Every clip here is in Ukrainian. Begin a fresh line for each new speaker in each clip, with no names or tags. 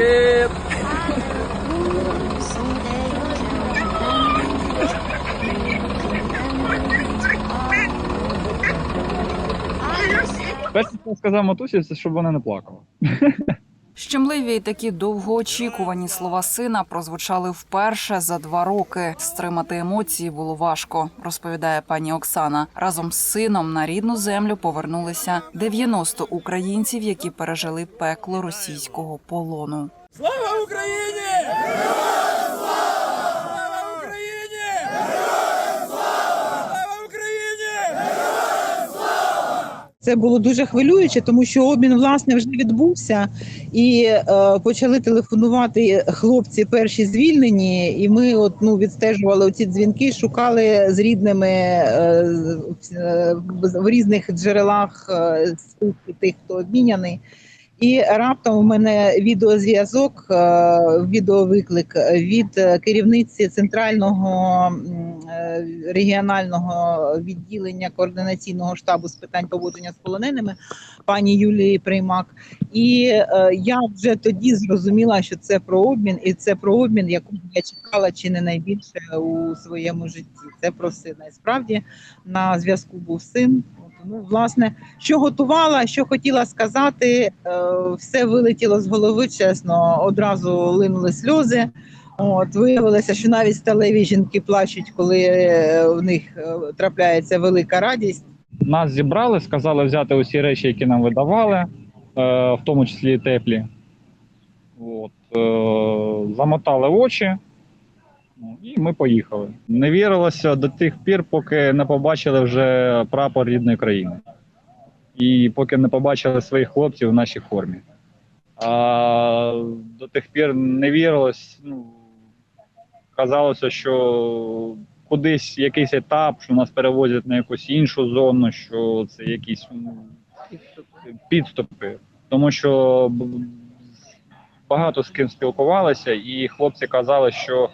Привіт! Перше, що сказав матусі, це щоб вона не плакала.
Щемливі й такі довгоочікувані слова сина прозвучали вперше за два роки. Стримати емоції було важко, розповідає пані Оксана. Разом з сином на рідну землю повернулися 90 українців, які пережили пекло російського полону.
Слава Україні! Слава Україні! Слава Україні!
Це було дуже хвилююче, тому що обмін власне вже відбувся, і е, почали телефонувати хлопці перші звільнені. І ми от ну відстежували оці дзвінки, шукали з рідними е, е, в різних джерелах е, тих, хто обміняний. І раптом у мене відеозв'язок, е, відеовиклик від е, керівниці центрального регіонального відділення координаційного штабу з питань поводження з полоненими пані Юлії Приймак. І е, я вже тоді зрозуміла, що це про обмін, і це про обмін, якого я чекала чи не найбільше у своєму житті. Це про сина. І справді на зв'язку був син. От, Ну, власне, що готувала, що хотіла сказати, е, все вилетіло з голови. Чесно, одразу линули сльози. От виявилося, що навіть сталеві жінки плачуть, коли е, в них е, трапляється велика радість.
Нас зібрали, сказали взяти усі речі, які нам видавали, е, в тому числі і теплі. От, замотали очі, ну, і ми поїхали. Не вірилося до тих пір, поки не побачили вже прапор рідної країни. І поки не побачили своїх хлопців в нашій формі. А до тих пір не вірилось. Ну, казалося, що кудись якийсь етап, що нас перевозять на якусь іншу зону, що це якісь підступи. Тому що багато з ким спілкувалися, і хлопці казали, що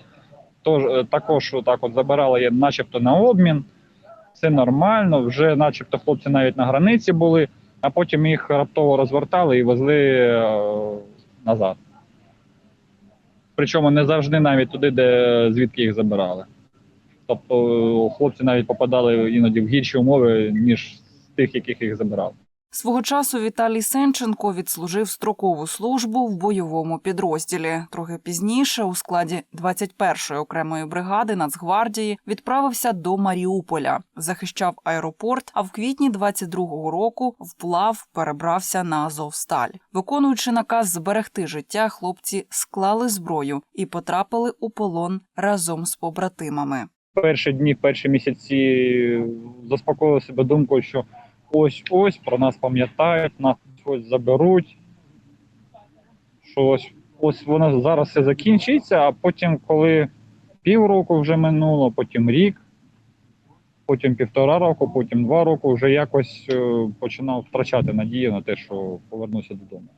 тож, також так от забирали начебто на обмін, все нормально, вже начебто хлопці навіть на границі були, а потім їх раптово розвертали і везли е, назад. Причому не завжди навіть туди, де звідки їх забирали. Тобто хлопці навіть попадали іноді в гірші умови, ніж з тих, яких їх забирали.
Свого часу Віталій Сенченко відслужив строкову службу в бойовому підрозділі. Трохи пізніше, у складі 21-ї окремої бригади Нацгвардії, відправився до Маріуполя, захищав аеропорт. А в квітні 22-го року вплав перебрався на Азовсталь. Виконуючи наказ зберегти життя, хлопці склали зброю і потрапили у полон разом з побратимами.
Перші дні, перші місяці заспокоїли себе думкою, що ось ось про нас пам'ятають, нас ось заберуть. Що ось ось воно зараз все закінчиться, а потім, коли півроку вже минуло, потім рік, потім півтора року, потім два роки, вже якось е, починав втрачати надію на те, що повернуся додому.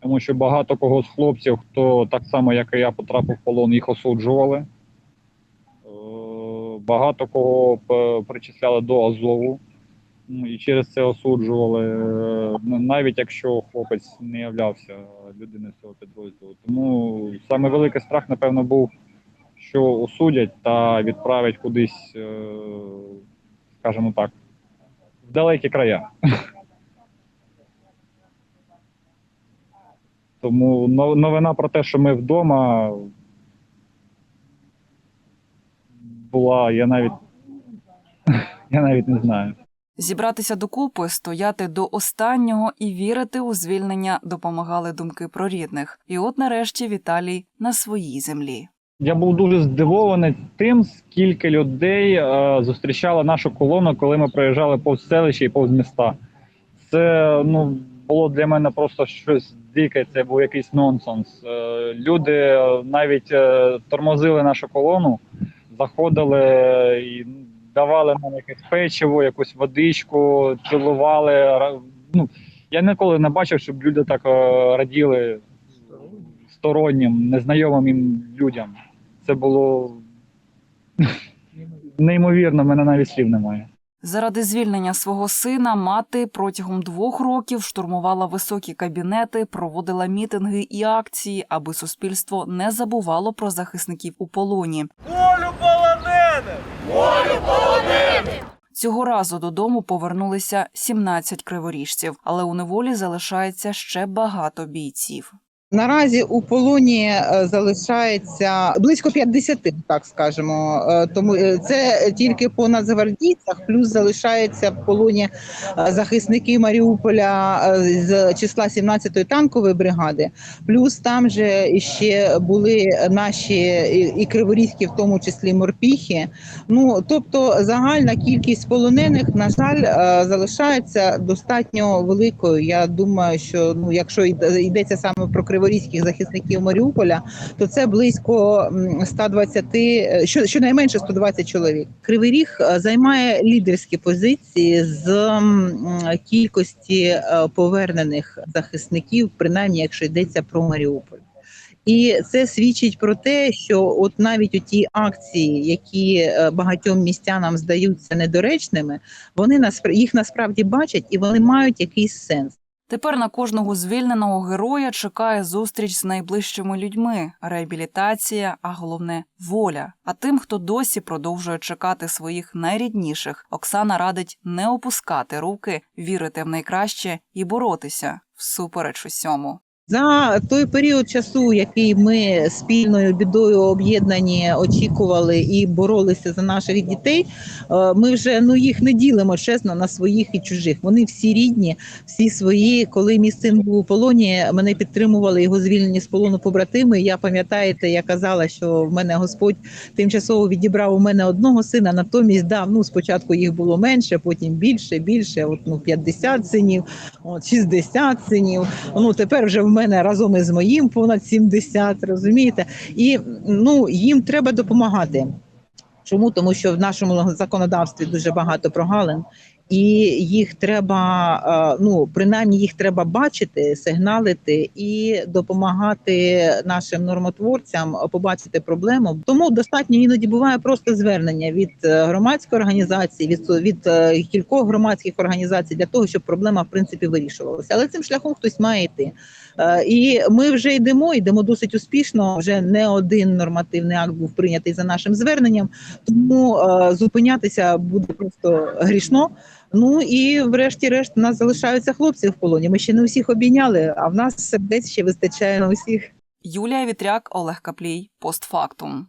Тому що багато кого з хлопців, хто так само, як і я, потрапив в полон, їх осуджували. Е, Багато кого причисляли до Азову і через це осуджували, е, ну, навіть якщо хлопець не являвся людиною цього підрозділу. Тому саме великий страх, напевно, був, що осудять та відправлять кудись, е, скажімо так, в далекі края. Тому новина про те, що ми вдома, була, я навіть, я навіть не знаю.
Зібратися докупи, стояти до останнього і вірити у звільнення допомагали думки про рідних. І от нарешті Віталій на своїй землі.
Я був дуже здивований тим, скільки людей е, зустрічало нашу колону, коли ми проїжджали повз селища і повз міста. Це ну було для мене просто щось дике. Це був якийсь нонсенс. Е, люди е, навіть е, тормозили нашу колону, заходили і давали нам якесь печиво, якусь водичку, цілували. Ну я ніколи не бачив, щоб люди так е, раділи стороннім, незнайомим їм людям. Це було неймовірно, мене навіть слів немає.
Заради звільнення свого сина мати протягом двох років штурмувала високі кабінети, проводила мітинги і акції, аби суспільство не забувало про захисників у полоні.
Волю полонених!
Цього разу додому повернулися 17 криворіжців, але у неволі залишається ще багато бійців.
Наразі у полоні е, залишається близько 50, так скажемо. Е, Тому е, це тільки по нацгвардійцях, плюс залишаються в полоні захисники Маріуполя з числа 17-ї танкової бригади. Плюс там же ще були наші і- криворізькі, в тому числі морпіхи. Ну тобто загальна кількість полонених, на жаль, залишається достатньо великою. Я думаю, що ну, якщо йде- йдеться саме про криворізьких захисників Маріуполя, то це близько м, 120, е, що щонайменше 120 чоловік. Кривий Ріг е, займає лідерські позиції з кількості е, повернених захисників, принаймні якщо йдеться про Маріуполь. І це свідчить про те, що от навіть у ті акції, які багатьом містянам здаються недоречними, вони наспра- їх насправді бачать і вони мають якийсь сенс.
Тепер на кожного звільненого героя чекає зустріч з найближчими людьми, реабілітація, а головне воля. А тим, хто досі продовжує чекати своїх найрідніших, Оксана радить не опускати руки, вірити в найкраще і боротися всупереч усьому.
За той період часу, який ми спільною бідою об'єднані очікували і боролися за наших дітей, е, ми вже ну їх не ділимо чесно на своїх і чужих. Вони всі рідні, всі свої. Коли мій син був у полоні, мене підтримували його звільнені з полону побратими. Я пам'ятаєте, я казала, що в мене Господь тимчасово відібрав у мене одного сина. Натомість дав ну спочатку їх було менше, потім більше, більше. От ну 50 синів, от 60 синів. Ну тепер вже в мене разом із моїм понад 70, розумієте? І ну їм треба допомагати. Чому? Тому що в нашому законодавстві дуже багато прогалин, і їх треба, е, ну принаймні їх треба бачити, сигналити і допомагати нашим нормотворцям побачити проблему. Тому достатньо іноді буває просто звернення від е, громадської організації, від, від е, кількох громадських організацій для того, щоб проблема в принципі вирішувалася. Але цим шляхом хтось має йти. І ми вже йдемо, йдемо досить успішно. Вже не один нормативний акт був прийнятий за нашим зверненням, тому зупинятися буде просто грішно. Ну і врешті-решт у нас залишаються хлопці в полоні. Ми ще не усіх обійняли, а в нас сердець ще вистачає на усіх.
Юлія Вітряк, Олег Каплій, постфактум.